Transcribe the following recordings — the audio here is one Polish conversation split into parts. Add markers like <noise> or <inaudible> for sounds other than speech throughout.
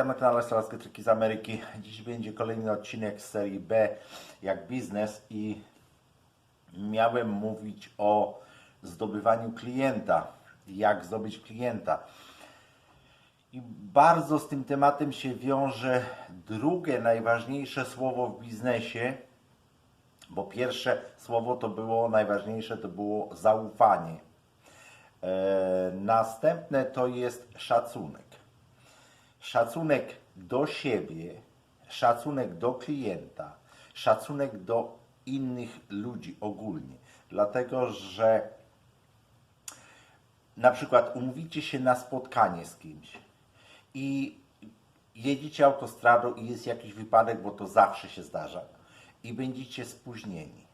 Witam na kanale Strzeleckie Triki z Ameryki. Dziś będzie kolejny odcinek z serii B jak biznes i miałem mówić o zdobywaniu klienta. Jak zdobyć klienta. I bardzo z tym tematem się wiąże drugie najważniejsze słowo w biznesie, bo pierwsze słowo to było najważniejsze, to było zaufanie. E, następne to jest szacunek. Szacunek do siebie, szacunek do klienta, szacunek do innych ludzi ogólnie. Dlatego, że na przykład umówicie się na spotkanie z kimś i jedziecie autostradą i jest jakiś wypadek, bo to zawsze się zdarza, i będziecie spóźnieni.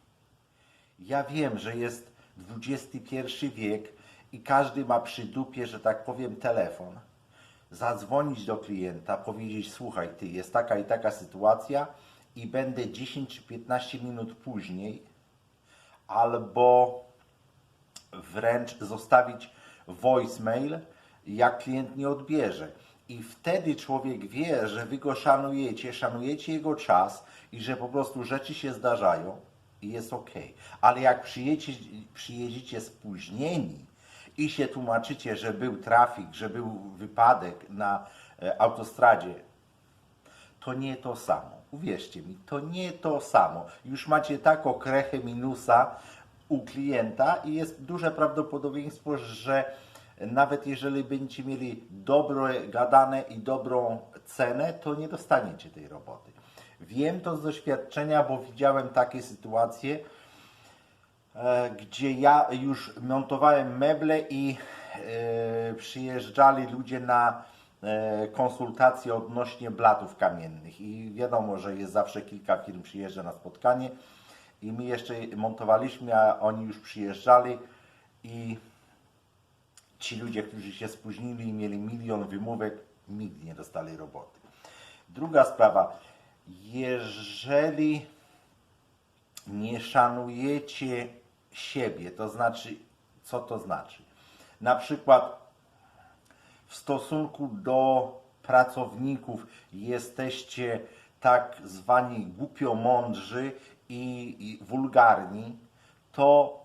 Ja wiem, że jest XXI wiek i każdy ma przy dupie, że tak powiem, telefon. Zadzwonić do klienta, powiedzieć: Słuchaj, ty, jest taka i taka sytuacja i będę 10 czy 15 minut później, albo wręcz zostawić voicemail, jak klient nie odbierze. I wtedy człowiek wie, że wy go szanujecie, szanujecie jego czas i że po prostu rzeczy się zdarzają i jest ok. Ale jak przyjedziecie, przyjedziecie spóźnieni i się tłumaczycie, że był trafik, że był wypadek na e, autostradzie, to nie to samo. Uwierzcie mi, to nie to samo. Już macie taką krechę minusa u klienta i jest duże prawdopodobieństwo, że nawet jeżeli będziecie mieli dobre gadane i dobrą cenę, to nie dostaniecie tej roboty. Wiem to z doświadczenia, bo widziałem takie sytuacje, gdzie ja już montowałem meble i e, przyjeżdżali ludzie na e, konsultacje odnośnie blatów kamiennych. I wiadomo, że jest zawsze kilka firm przyjeżdża na spotkanie. I my jeszcze montowaliśmy, a oni już przyjeżdżali. I ci ludzie, którzy się spóźnili i mieli milion wymówek, nigdy nie dostali roboty. Druga sprawa, jeżeli nie szanujecie siebie, to znaczy, co to znaczy? Na przykład w stosunku do pracowników jesteście tak zwani głupio mądrzy i, i wulgarni, to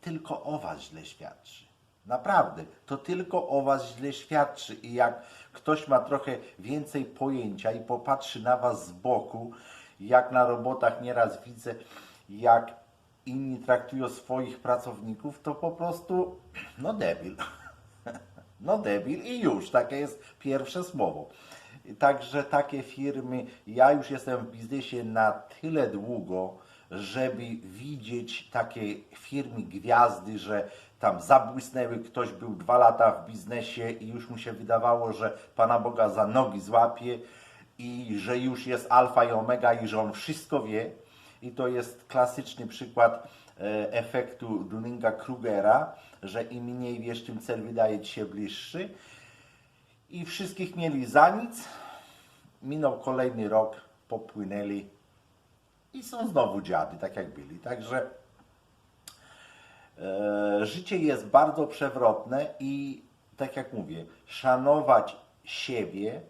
tylko o Was źle świadczy. Naprawdę, to tylko o Was źle świadczy. I jak ktoś ma trochę więcej pojęcia i popatrzy na Was z boku, jak na robotach nieraz widzę, jak inni traktują swoich pracowników, to po prostu, no debil. <laughs> No debil i już, takie jest pierwsze słowo. Także takie firmy, ja już jestem w biznesie na tyle długo, żeby widzieć takie firmy gwiazdy, że tam zabłysnęły, ktoś był dwa lata w biznesie i już mu się wydawało, że Pana Boga za nogi złapie i że już jest alfa i omega i że on wszystko wie. I to jest klasyczny przykład e, efektu Dunninga-Krugera, że im mniej wiesz, tym cel wydaje Ci się bliższy. I wszystkich mieli za nic. Minął kolejny rok, popłynęli i są znowu dziady, tak jak byli. Także e, życie jest bardzo przewrotne i tak jak mówię, szanować siebie,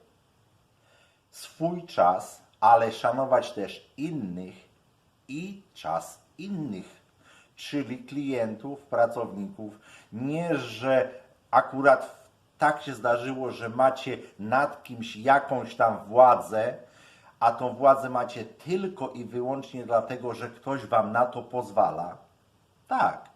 swój czas, ale szanować też innych i czas innych, czyli klientów, pracowników. Nie, że akurat tak się zdarzyło, że macie nad kimś jakąś tam władzę, a tą władzę macie tylko i wyłącznie dlatego, że ktoś wam na to pozwala. Tak.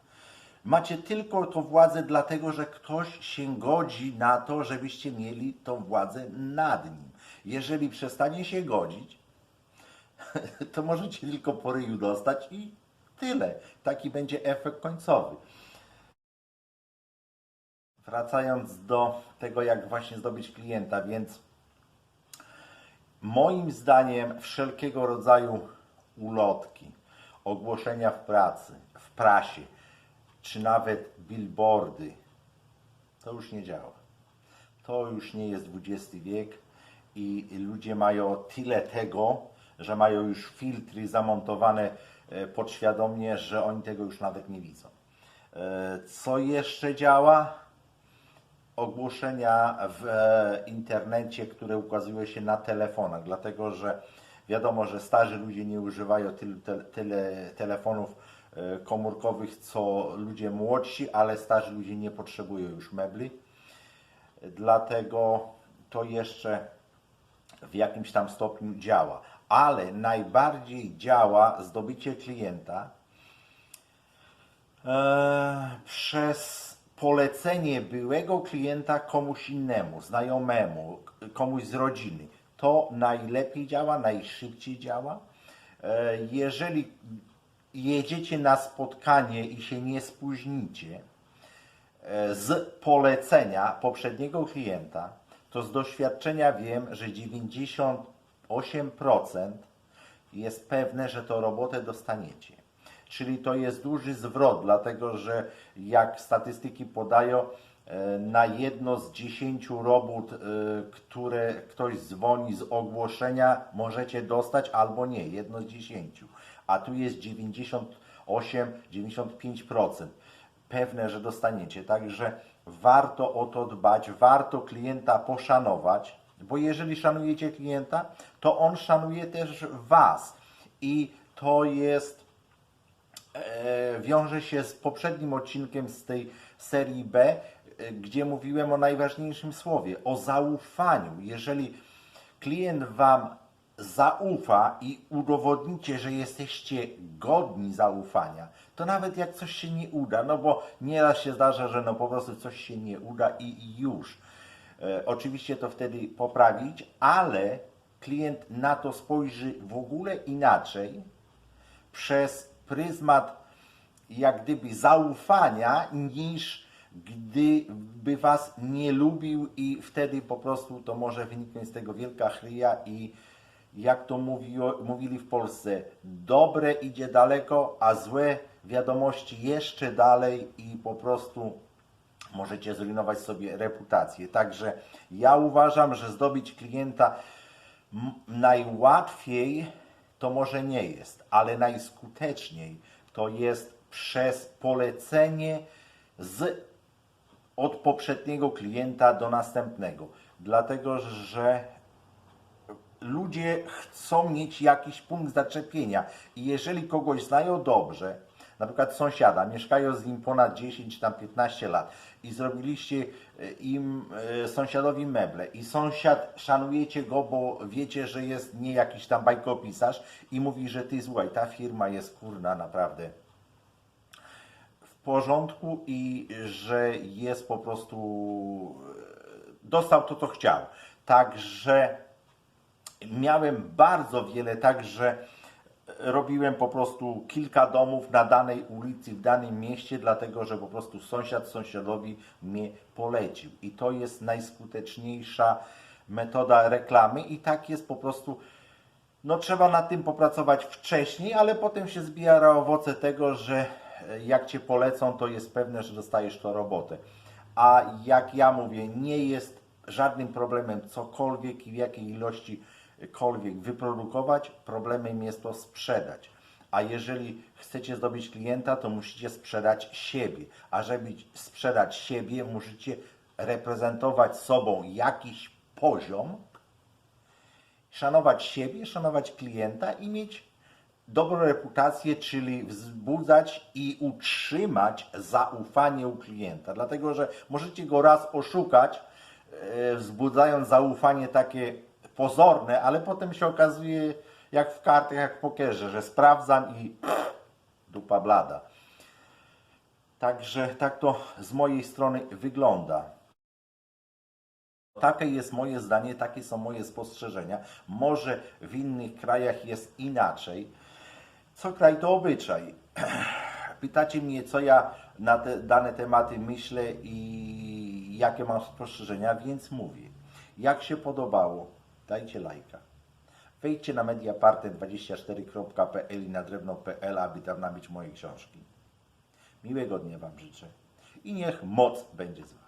Macie tylko tą władzę dlatego, że ktoś się godzi na to, żebyście mieli tą władzę nad nim. Jeżeli przestanie się godzić, <laughs> to możecie tylko po ryju dostać i tyle. Taki będzie efekt końcowy. Wracając do tego, jak właśnie zdobyć klienta, więc moim zdaniem wszelkiego rodzaju ulotki, ogłoszenia w pracy, w prasie, czy nawet billboardy, to już nie działa. To już nie jest XX wiek i ludzie mają tyle tego, że mają już filtry zamontowane e, podświadomie, że oni tego już nawet nie widzą. E, Co jeszcze działa? ogłoszenia w e, internecie, które ukazują się na telefonach, dlatego że wiadomo, że starzy ludzie nie używają tyle telefonów komórkowych, co ludzie młodsi, ale starzy ludzie nie potrzebują już mebli. Dlatego to jeszcze w jakimś tam stopniu działa. Ale najbardziej działa zdobycie klienta e, przez polecenie byłego klienta komuś innemu, znajomemu, komuś z rodziny. To najlepiej działa, najszybciej działa. E, jeżeli jedziecie na spotkanie i się nie spóźnicie, e, z polecenia poprzedniego klienta, to z doświadczenia wiem, że 98% jest pewne, że to robotę dostaniecie. Czyli to jest duży zwrot, dlatego że jak statystyki podają, e, na jedno z 10 robót, e, które ktoś dzwoni z ogłoszenia, możecie dostać albo nie, jedno z 10. A tu jest 98-95% pewne, że dostaniecie. Także warto o to dbać, warto klienta poszanować, bo jeżeli szanujecie klienta, to on szanuje też Was. I to jest, e, wiąże się z poprzednim odcinkiem z tej serii B, e, gdzie mówiłem o najważniejszym słowie, o zaufaniu. Jeżeli klient Wam zaufa i udowodnicie, że jesteście godni zaufania, to nawet jak coś się nie uda, no bo nieraz się zdarza, że no po prostu coś się nie uda i, i już. E, oczywiście to wtedy poprawić, ale klient na to spojrzy w ogóle inaczej przez pryzmat jak gdyby zaufania niż gdyby was nie lubił i wtedy po prostu to może wyniknąć z tego wielka chryja i jak to mówiło, mówili w Polsce, dobre idzie daleko, a złe wiadomości jeszcze dalej i po prostu możecie zrujnować sobie reputację. Także ja uważam, że zdobyć klienta najłatwiej to może nie jest, ale najskuteczniej to jest przez polecenie z, od poprzedniego klienta do następnego. Dlatego, że ludzie chcą mieć jakiś punkt zaczepienia i jeżeli kogoś znają dobrze, na przykład sąsiada, mieszkają z nim ponad 10 czy tam 15 lat i zrobiliście e, im e, sąsiadowi meble i sąsiad szanujecie go, bo wiecie, że jest nie jakiś tam bajkopisarz i mówi, że ty słuchaj, ta firma jest kurna naprawdę w porządku i że jest po prostu e, dostał to, co chciał. Także miałem bardzo wiele, także robiłem po prostu kilka domów na danej ulicy, w danym mieście, dlatego że po prostu sąsiad sąsiadowi mnie polecił. I to jest najskuteczniejsza metoda reklamy i tak jest po prostu no trzeba nad tym popracować wcześniej, ale potem się zbiera owoce tego, że e, jak Cię polecą, to jest pewne, że dostajesz to robotę. A jak ja mówię, nie jest żadnym problemem cokolwiek i w jakiej ilościkolwiek wyprodukować, problemem jest to sprzedać. A jeżeli chcecie zdobyć klienta, to musicie sprzedać siebie. A żeby sprzedać siebie, musicie reprezentować sobą jakiś poziom, szanować siebie, szanować klienta i mieć dobrą reputację, czyli wzbudzać i utrzymać zaufanie u klienta. Dlatego, że możecie go raz oszukać, e, wzbudzając zaufanie takie pozorne, ale potem się okazuje, jak w kartach, jak w pokerze, że sprawdzam i pff, dupa blada. Także tak to z mojej strony wygląda. Takie jest moje zdanie, takie są moje spostrzeżenia. Może w innych krajach jest inaczej. Co kraj to obyczaj. <clears throat> Pytacie mnie, co ja na te dane tematy myślę i jakie mam spostrzeżenia, więc mówię. Jak się podobało, dajcie lajka. Wejdźcie na mediaparte24.pl i na drewno.pl, aby tam nabyć moje książki. Miłego dnia Wam życzę i niech moc będzie z Wami.